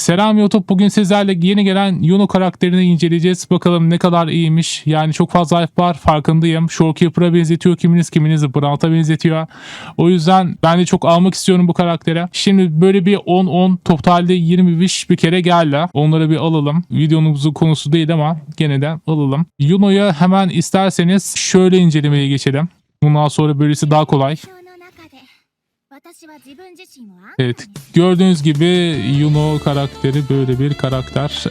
Selam YouTube. Bugün sizlerle yeni gelen Yuno karakterini inceleyeceğiz. Bakalım ne kadar iyiymiş. Yani çok fazla hype var. Farkındayım. Shorekeeper'a benzetiyor. Kiminiz kiminiz Brandt'a benzetiyor. O yüzden ben de çok almak istiyorum bu karaktere. Şimdi böyle bir 10-10 totalde 20 wish bir kere geldi. Onları bir alalım. Videomuzun konusu değil ama gene de alalım. Yuno'ya hemen isterseniz şöyle incelemeye geçelim. Bundan sonra böylesi daha kolay. Evet gördüğünüz gibi Yuno karakteri böyle bir karakter.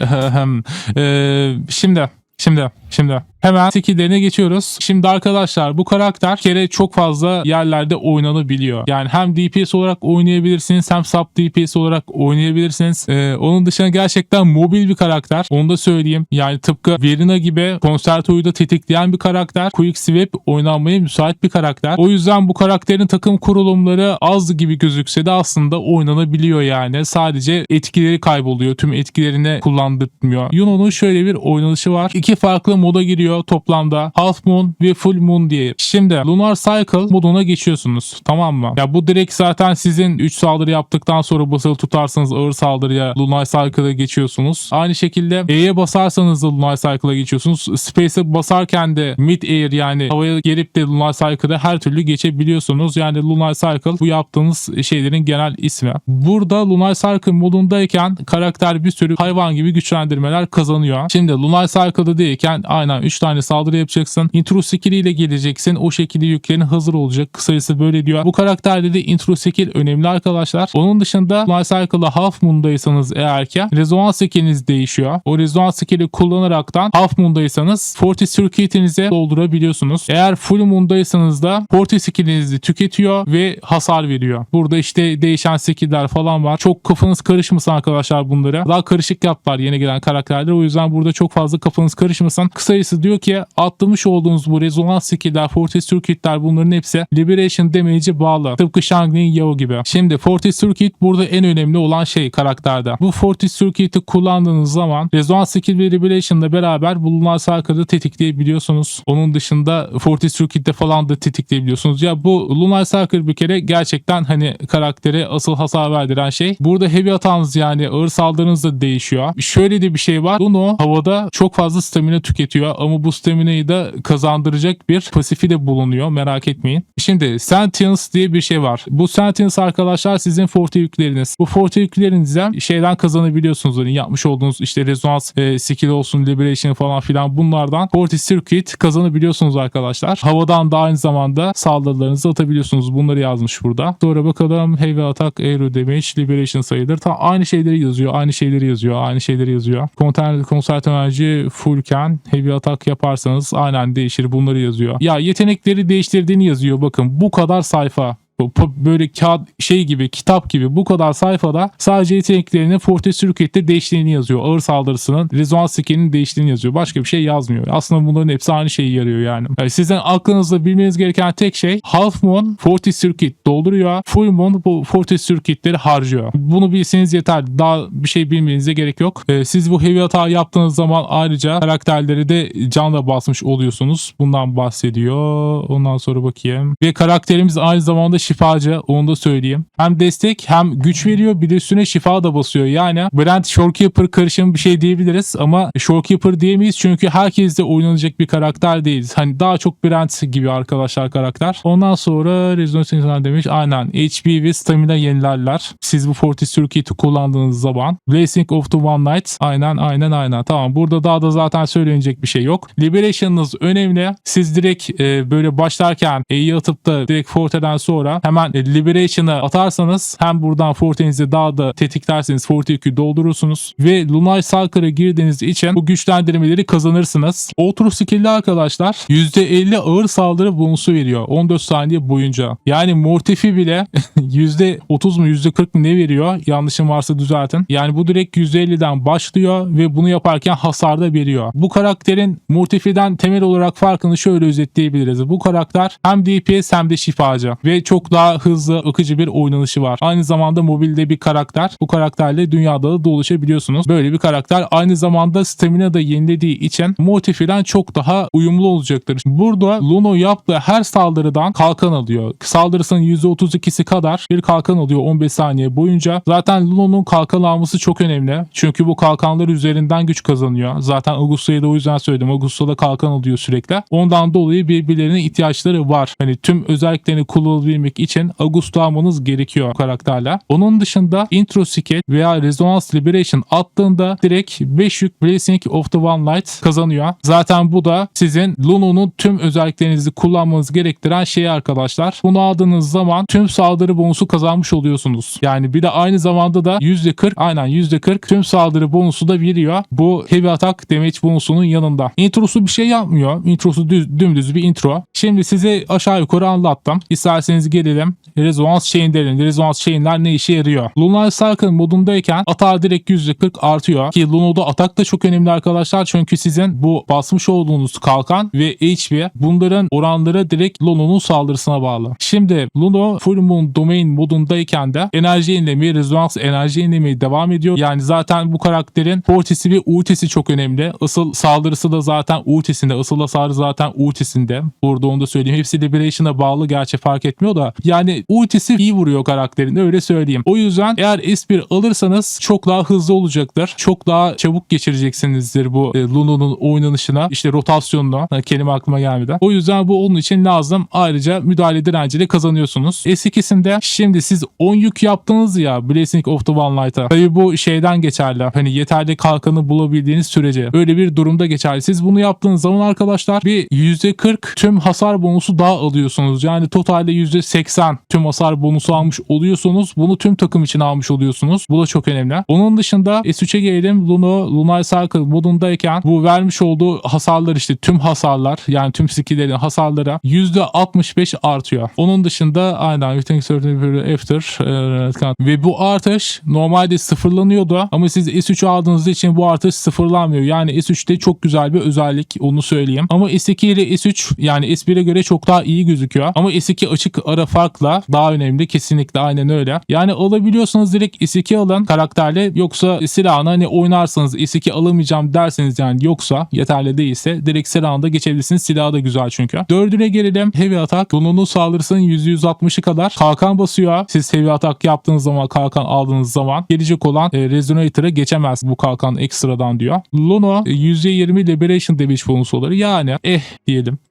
Ee, şimdi şimdi şimdi hemen skill'lerine geçiyoruz. Şimdi arkadaşlar bu karakter kere çok fazla yerlerde oynanabiliyor. Yani hem DPS olarak oynayabilirsiniz hem sub DPS olarak oynayabilirsiniz. Ee, onun dışında gerçekten mobil bir karakter. Onu da söyleyeyim. Yani tıpkı Verina gibi konsertoyu da tetikleyen bir karakter. Quick Swap oynanmaya müsait bir karakter. O yüzden bu karakterin takım kurulumları az gibi gözükse de aslında oynanabiliyor yani. Sadece etkileri kayboluyor. Tüm etkilerini kullandırmıyor. Yuno'nun şöyle bir oynanışı var. İki farklı moda giriyor toplamda. Half Moon ve Full Moon diye. Şimdi Lunar Cycle moduna geçiyorsunuz. Tamam mı? Ya bu direkt zaten sizin 3 saldırı yaptıktan sonra basılı tutarsanız ağır saldırıya Lunar Cycle'a geçiyorsunuz. Aynı şekilde E'ye basarsanız da Lunar Cycle'a geçiyorsunuz. Space'e basarken de Mid Air yani havaya gelip de Lunar Cycle'a her türlü geçebiliyorsunuz. Yani Lunar Cycle bu yaptığınız şeylerin genel ismi. Burada Lunar Cycle modundayken karakter bir sürü hayvan gibi güçlendirmeler kazanıyor. Şimdi Lunar Cycle'da değilken aynen 3 tane saldırı yapacaksın. Intro skill ile geleceksin. O şekilde yüklerin hazır olacak. Kısacası böyle diyor. Bu karakterde de intro skill önemli arkadaşlar. Onun dışında Lunar Cycle'da Half Moon'daysanız eğer ki rezonans skilliniz değişiyor. O rezonans skill'i kullanaraktan Half Moon'daysanız Forty Circuit'inizi doldurabiliyorsunuz. Eğer Full Moon'daysanız da Forty skill'inizi tüketiyor ve hasar veriyor. Burada işte değişen skill'ler falan var. Çok kafanız karışmasın arkadaşlar bunları. Daha karışık yaptılar yeni gelen karakterler. O yüzden burada çok fazla kafanız karışmasın. Kısacası diyor ki atlamış olduğunuz bu rezonans skill'ler, Forty Circuit'ler bunların hepsi Liberation damage'e bağlı. Tıpkı Shangri'nin Yao gibi. Şimdi Forty Circuit burada en önemli olan şey karakterde. Bu Forty Circuit'i kullandığınız zaman rezonans skill ve Liberation'la beraber bulunan sarkada tetikleyebiliyorsunuz. Onun dışında Forty Circuit'te falan da tetikleyebiliyorsunuz. Ya bu Lunar Circle bir kere gerçekten hani karaktere asıl hasar verdiren şey. Burada heavy hatanız yani ağır saldırınız da değişiyor. Şöyle de bir şey var. Luno havada çok fazla stamina tüketiyor ama bu stamina'yı da kazandıracak bir pasifi de bulunuyor. Merak etmeyin. Şimdi Sentience diye bir şey var. Bu Sentience arkadaşlar sizin forte yükleriniz. Bu forte yüklerinize şeyden kazanabiliyorsunuz. Hani yapmış olduğunuz işte rezonans e, skill olsun, liberation falan filan bunlardan forte circuit kazanabiliyorsunuz arkadaşlar. Havadan da aynı zamanda saldırılarınızı atabiliyorsunuz. Bunları yazmış burada. Sonra bakalım heavy attack, aero damage, liberation sayıdır. Tam aynı şeyleri yazıyor. Aynı şeyleri yazıyor. Aynı şeyleri yazıyor. Konter, konsert enerji fullken heavy attack yaparsanız aynen değişir. Bunları yazıyor. Ya yetenekleri değiştirdiğini yazıyor. Bakın bu kadar sayfa böyle kağıt şey gibi kitap gibi bu kadar sayfada sadece yeteneklerini Forte Circuit'te değiştiğini yazıyor. Ağır saldırısının rezonans skillinin değiştiğini yazıyor. Başka bir şey yazmıyor. Aslında bunların hepsi aynı şeyi yarıyor yani. yani sizin aklınızda bilmeniz gereken tek şey Half Moon Forte Circuit dolduruyor. Full Moon bu Forte Circuit'leri harcıyor. Bunu bilseniz yeter. Daha bir şey bilmenize gerek yok. Ee, siz bu heavy hata yaptığınız zaman ayrıca karakterleri de canla basmış oluyorsunuz. Bundan bahsediyor. Ondan sonra bakayım. Ve karakterimiz aynı zamanda şifacı. Onu da söyleyeyim. Hem destek hem güç veriyor. Bir de üstüne şifa da basıyor. Yani Brent Shorekeeper karışımı bir şey diyebiliriz ama Shorekeeper diyemeyiz çünkü herkesle oynanacak bir karakter değiliz. Hani daha çok Brent gibi arkadaşlar karakter. Ondan sonra Resonance Internal demiş. Aynen. HP ve stamina yenilerler. Siz bu Forty Circuit'i kullandığınız zaman. Blessing of the One Night. Aynen aynen aynen. Tamam. Burada daha da zaten söylenecek bir şey yok. Liberation'ınız önemli. Siz direkt e, böyle başlarken E'yi atıp da direkt Forte'den sonra hemen e, Liberation'ı atarsanız hem buradan Forte'nizi daha da tetiklerseniz Forte doldurursunuz ve Lunar Cycle'a girdiğiniz için bu güçlendirmeleri kazanırsınız. Outro skill'li arkadaşlar %50 ağır saldırı bonusu veriyor 14 saniye boyunca. Yani Mortifi bile %30 mu %40 mı ne veriyor? Yanlışım varsa düzeltin. Yani bu direkt %50'den başlıyor ve bunu yaparken hasar da veriyor. Bu karakterin Mortifi'den temel olarak farkını şöyle özetleyebiliriz. Bu karakter hem DPS hem de şifacı ve çok daha hızlı akıcı bir oynanışı var. Aynı zamanda mobilde bir karakter. Bu karakterle dünyada da dolaşabiliyorsunuz. Böyle bir karakter aynı zamanda stamina da yenilediği için motif ile çok daha uyumlu olacaktır. Burada Luno yaptığı her saldırıdan kalkan alıyor. Saldırısının %32'si kadar bir kalkan alıyor 15 saniye boyunca. Zaten Luno'nun kalkan alması çok önemli. Çünkü bu kalkanlar üzerinden güç kazanıyor. Zaten Augusto'ya da o yüzden söyledim. Augusto da kalkan alıyor sürekli. Ondan dolayı birbirlerine ihtiyaçları var. Hani tüm özelliklerini kullanabilmek için Augusto almanız gerekiyor karakterle. Onun dışında intro skill veya Resonance Liberation attığında direkt 5 yük Blessing of the One Light kazanıyor. Zaten bu da sizin Luno'nun tüm özelliklerinizi kullanmanız gerektiren şey arkadaşlar. Bunu aldığınız zaman tüm saldırı bonusu kazanmış oluyorsunuz. Yani bir de aynı zamanda da %40 aynen %40 tüm saldırı bonusu da veriyor. Bu heavy attack damage bonusunun yanında. Introsu bir şey yapmıyor. Introsu düz, dümdüz bir intro. Şimdi size aşağı yukarı anlattım. İsterseniz gelelim. Resonance chain derin. Resonance chain'ler ne işe yarıyor? Lunar Cycle modundayken atar direkt %40 artıyor. Ki Luno'da atak da çok önemli arkadaşlar. Çünkü sizin bu basmış olduğunuz kalkan ve HP bunların oranları direkt Luno'nun saldırısına bağlı. Şimdi Luno Full Moon Domain modundayken de enerji yenilemi, rezonans enerji yenilemi devam ediyor. Yani zaten bu karakterin fortisi ve ultisi çok önemli. Asıl saldırısı da zaten ultisinde. Asıl hasarı zaten ultisinde. Burada onu da söyleyeyim. Hepsi Liberation'a bağlı gerçi fark etmiyor da. Yani ultisi iyi vuruyor karakterin öyle söyleyeyim. O yüzden eğer S1 alırsanız çok daha hızlı olacaktır. Çok daha çabuk geçireceksinizdir bu e, Luno'nun oynanışına. işte rotasyonuna. Ha, kelime aklıma gelmedi. O yüzden bu onun için lazım. Ayrıca müdahale direnciyle kazanıyorsunuz. S2'sinde şimdi siz 10 yük yaptınız ya Blessing of the One Light'a. Tabii bu şeyden geçerli. Hani yeterli kalkanı bulabildiğiniz sürece. Öyle bir durumda geçerli. Siz bunu yaptığınız zaman arkadaşlar bir %40 tüm hasar bonusu daha alıyorsunuz. Yani totalde %80 tüm hasar bonusu almış oluyorsunuz. Bunu tüm takım için almış oluyorsunuz. Bu da çok önemli. Onun dışında S3'e gelelim. Luno, Lunar Cycle modundayken bu vermiş olduğu hasarlar işte tüm hasarlar yani tüm skill'lerin hasarları %65 artıyor. Onun dışında aynen Everything Certain After e, ve bu artış normalde sıfırlanıyordu ama siz S3 aldığınız için bu artış sıfırlanmıyor. Yani S3'te çok güzel bir özellik onu söyleyeyim. Ama S2 ile S3 yani S1'e göre çok daha iyi gözüküyor. Ama S2 açık ara farkla daha önemli. Kesinlikle aynen öyle. Yani alabiliyorsanız direkt S2 alın karakterle yoksa silahını hani oynarsanız S2 alamayacağım derseniz yani yoksa yeterli değilse direkt silahında geçebilirsiniz. Silahı da güzel çünkü. Dördüne gelelim. Heavy atak. Donunun saldırısının %160'ı kadar kalkan basıyor. Siz heavy atak yaptığınız zaman kalkan aldığınız zaman gelecek olan e, Resonator'a geçemez bu kalkan ekstradan diyor. Luno e, %20 Liberation Damage bonusu olur. Yani eh diyelim.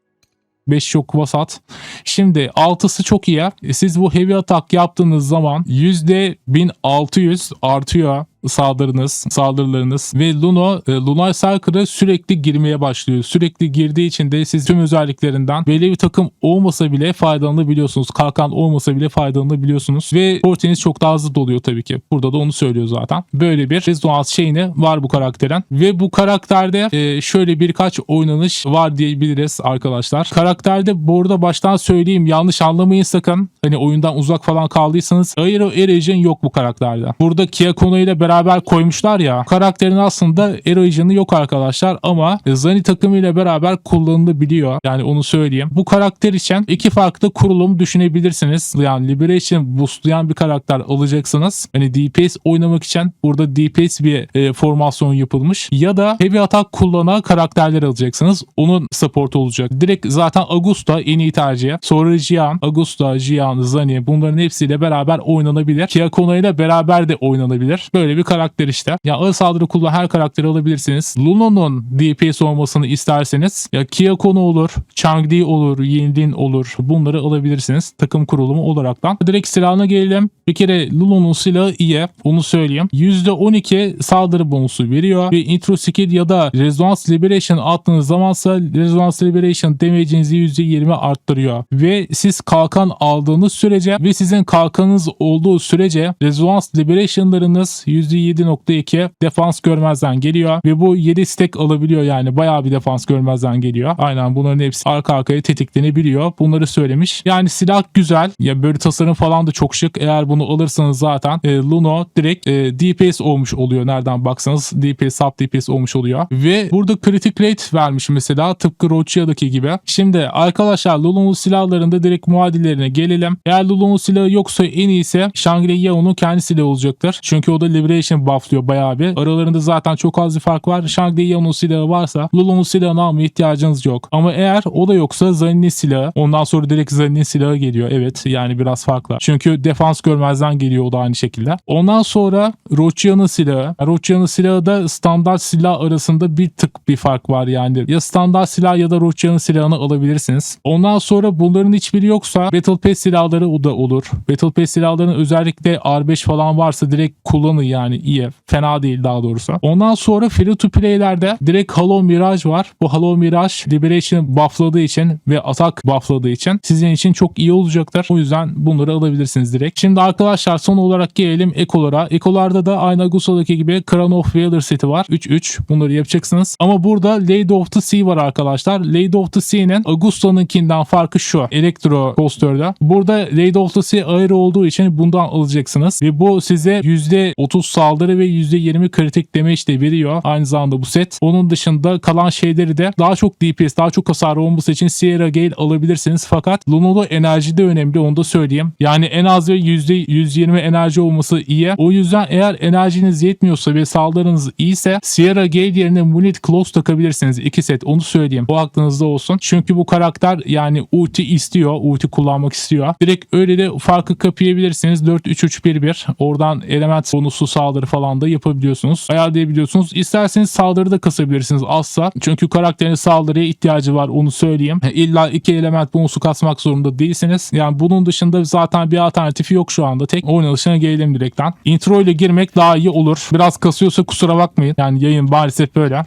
5 çok vasat. Şimdi 6'sı çok iyi. E, Siz bu heavy atak yaptığınız zaman %1600 artıyor saldırınız, saldırılarınız ve Luno, e, Lunar Cycle'a sürekli girmeye başlıyor. Sürekli girdiği için de siz tüm özelliklerinden belli bir takım olmasa bile faydalanabiliyorsunuz. Kalkan olmasa bile faydalanabiliyorsunuz ve porteniz çok daha hızlı doluyor tabii ki. Burada da onu söylüyor zaten. Böyle bir rezonans şeyini var bu karakterin ve bu karakterde e, şöyle birkaç oynanış var diyebiliriz arkadaşlar. Karakterde bu arada baştan söyleyeyim yanlış anlamayın sakın. Hani oyundan uzak falan kaldıysanız Aero Erosion yok bu karakterde. Burada Kiakono ile beraber koymuşlar ya. Karakterin aslında Erosion'u yok arkadaşlar ama Zani takımıyla beraber kullanılabiliyor. Yani onu söyleyeyim. Bu karakter için iki farklı kurulum düşünebilirsiniz. Yani Liberation boostlayan bir karakter alacaksınız. Hani DPS oynamak için burada DPS bir e, formasyon yapılmış. Ya da heavy atak kullanan karakterler alacaksınız. Onun support olacak. Direkt zaten Augusta en iyi tercih. Sonra Jian, Augusta, Jian, Zani bunların hepsiyle beraber oynanabilir. Kiakono ile beraber de oynanabilir. Böyle bir karakter işte. Ya ağır saldırı kullanan her karakteri alabilirsiniz. Luno'nun DPS olmasını isterseniz ya Kiakono olur, Changdi olur, Yindin olur. Bunları alabilirsiniz. Takım kurulumu olaraktan. Direkt silahına gelelim. Bir kere Luno'nun silahı iyi. Onu söyleyeyim. %12 saldırı bonusu veriyor. Ve intro skill ya da Resonance Liberation attığınız zamansa Resonance Liberation damage'inizi %20 arttırıyor. Ve siz kalkan aldığınız sürece ve sizin kalkanınız olduğu sürece Resonance Liberation'larınız %7.2 defans görmezden geliyor ve bu 7 stack alabiliyor yani bayağı bir defans görmezden geliyor. Aynen bunların hepsi arka arkaya tetiklenebiliyor. Bunları söylemiş. Yani silah güzel. Ya böyle tasarım falan da çok şık. Eğer bunu alırsanız zaten e, Luno direkt e, DPS olmuş oluyor. Nereden baksanız DPS sub DPS olmuş oluyor. Ve burada kritik rate vermiş mesela tıpkı Rochia'daki gibi. Şimdi arkadaşlar Luno'nun silahlarında direkt muadillerine gelelim. Eğer Luno'nun silahı yoksa en iyisi Shangri Yao'nun kendi silahı olacaktır. Çünkü o da Liberation bufflıyor bayağı bir. Aralarında zaten çok az bir fark var. Shangri Yao'nun silahı varsa Luno'nun silahını almaya ihtiyacınız yok. Ama eğer o da yoksa Zanin'in silahı. Ondan sonra direkt Zanin'in silahı geliyor. Evet yani biraz farklı. Çünkü defans görmezden geliyor o da aynı şekilde. Ondan sonra Rochia'nın silahı. Rochia'nın silahı da standart silah arasında bir tık bir fark var yani. Ya standart silah ya da Rochia'nın silahını alabilirsiniz. Ondan sonra bunların hiçbiri yoksa Battle Pass silahları o da olur. Battle Pass silahlarının özellikle R5 falan varsa direkt kullanın yani iyi. Fena değil daha doğrusu. Ondan sonra free to play'lerde direkt Halo Mirage var. Bu Halo Mirage Liberation buffladığı için ve atak buffladığı için sizin için çok iyi olacaktır. O yüzden bunları alabilirsiniz direkt. Şimdi arkadaşlar son olarak gelelim Ekolara. Ekolarda da aynı Agusa'daki gibi Crown of Valor seti var. 3-3 bunları yapacaksınız. Ama burada Lady of the Sea var arkadaşlar. Lady of the Sea'nin Agusta'nınkinden farkı şu. Elektro Coaster'da. Burada Lady of the Sea ayrı olduğu için bundan alacaksınız. Ve bu size %30 saldırı ve %20 kritik damage de veriyor. Aynı zamanda bu set. Onun dışında kalan şeyleri de daha çok DPS, daha çok hasar olması için Sierra Gale alabilirsiniz. Fakat Luno'da enerji de önemli onu da söyleyeyim. Yani en az ve %120 enerji olması iyi. O yüzden eğer enerjiniz yetmiyorsa ve saldırınız iyiyse Sierra Gale yerine Munit Close takabilirsiniz. iki set onu söyleyeyim. O aklınızda olsun. Çünkü bu karakter yani ulti istiyor. Ulti kullanmak istiyor. Direkt öyle de farkı kapayabilirsiniz. 4-3-3-1-1. Oradan element bonuslu saldırı falan da yapabiliyorsunuz. Ayarlayabiliyorsunuz. İsterseniz saldırı da kasabilirsiniz azsa. Çünkü karakterin saldırıya ihtiyacı var onu söyleyeyim. E, İlla iki element bonusu kasmak zorunda değilsiniz. Yani bunun dışında zaten bir alternatifi yok şu anda. Tek oynanışına gelelim direkten. Intro ile girmek daha iyi olur. Biraz kasıyorsa kusura bakmayın. Yani yayın maalesef böyle.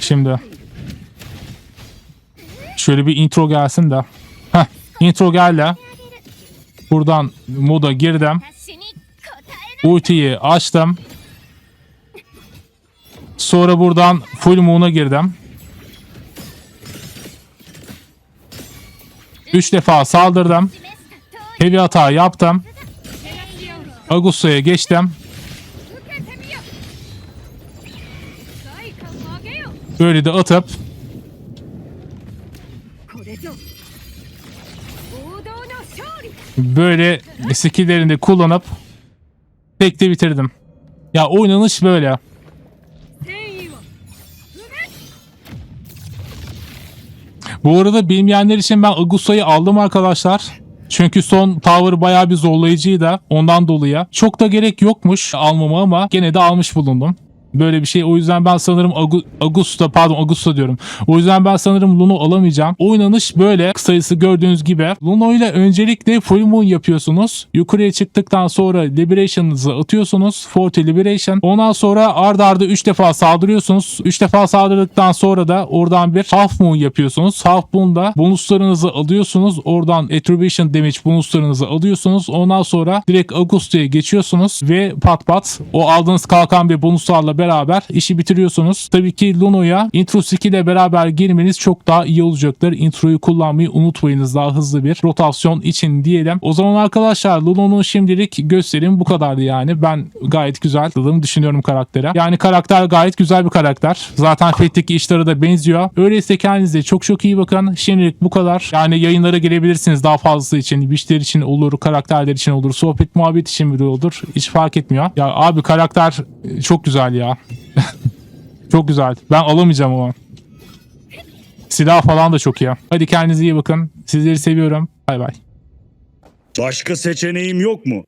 Şimdi şöyle bir intro gelsin de. Intro geldi. Buradan moda girdim. Ultiyi açtım. Sonra buradan full moon'a girdim. 3 defa saldırdım. Heavy hata yaptım. Agusto'ya geçtim. Böyle de atıp böyle skill'lerini de kullanıp tek de bitirdim. Ya oynanış böyle. Bu arada bilmeyenler için ben Agusa'yı aldım arkadaşlar. Çünkü son tower bayağı bir zorlayıcıydı ondan dolayı. Çok da gerek yokmuş almama ama gene de almış bulundum. Böyle bir şey. O yüzden ben sanırım Augusta pardon Augusta diyorum. O yüzden ben sanırım Luno alamayacağım. Oynanış böyle. Kısayısı gördüğünüz gibi. Luno ile öncelikle full moon yapıyorsunuz. Yukarıya çıktıktan sonra liberation'ınızı atıyorsunuz. Forte liberation. Ondan sonra ard arda 3 defa saldırıyorsunuz. 3 defa saldırdıktan sonra da oradan bir half moon yapıyorsunuz. Half moon'da bonuslarınızı alıyorsunuz. Oradan attribution damage bonuslarınızı alıyorsunuz. Ondan sonra direkt Augusta'ya geçiyorsunuz ve pat pat o aldığınız kalkan ve bonuslarla beraber işi bitiriyorsunuz. Tabii ki Luno'ya intro skill ile beraber girmeniz çok daha iyi olacaktır. Introyu kullanmayı unutmayınız daha hızlı bir rotasyon için diyelim. O zaman arkadaşlar Luno'nun şimdilik gösterim bu kadardı yani. Ben gayet güzel tadığımı düşünüyorum karaktere. Yani karakter gayet güzel bir karakter. Zaten Fate'deki işleri de benziyor. Öyleyse kendinize çok çok iyi bakın. Şimdilik bu kadar. Yani yayınlara gelebilirsiniz daha fazlası için. Wishler için olur, karakterler için olur, sohbet muhabbet için bile olur. Hiç fark etmiyor. Ya abi karakter çok güzel ya. çok güzel. Ben alamayacağım ama. Silah falan da çok iyi. Hadi kendinize iyi bakın. Sizleri seviyorum. Bay bay. Başka seçeneğim yok mu?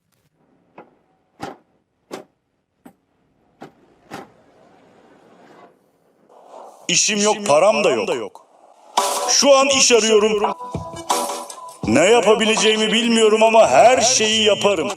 İşim yok, param da yok. Şu an iş arıyorum. Ne yapabileceğimi bilmiyorum ama her şeyi yaparım.